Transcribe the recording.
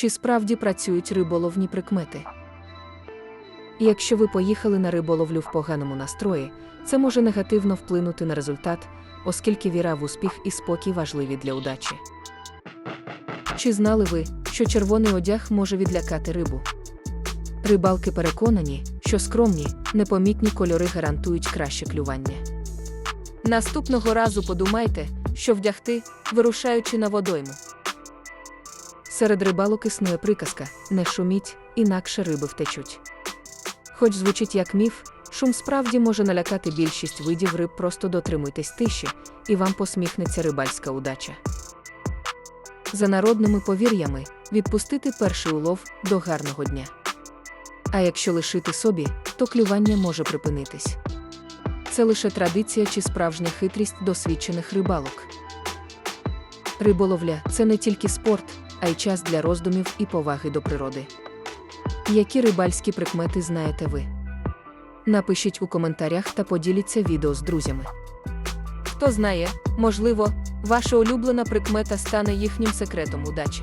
чи справді працюють риболовні прикмети. Якщо ви поїхали на риболовлю в поганому настрої, це може негативно вплинути на результат, оскільки віра в успіх і спокій важливі для удачі. Чи знали ви, що червоний одяг може відлякати рибу? Рибалки переконані, що скромні, непомітні кольори гарантують краще клювання. Наступного разу подумайте, що вдягти, вирушаючи на водойму. Серед рибалок існує приказка не шуміть, інакше риби втечуть. Хоч звучить як міф, шум справді може налякати більшість видів риб, просто дотримуйтесь тиші, і вам посміхнеться рибальська удача. За народними повір'ями, відпустити перший улов до гарного дня. А якщо лишити собі, то клювання може припинитись. Це лише традиція чи справжня хитрість досвідчених рибалок. Риболовля це не тільки спорт, а й час для роздумів і поваги до природи. Які рибальські прикмети знаєте ви? Напишіть у коментарях та поділіться відео з друзями. Хто знає, можливо, ваша улюблена прикмета стане їхнім секретом удачі.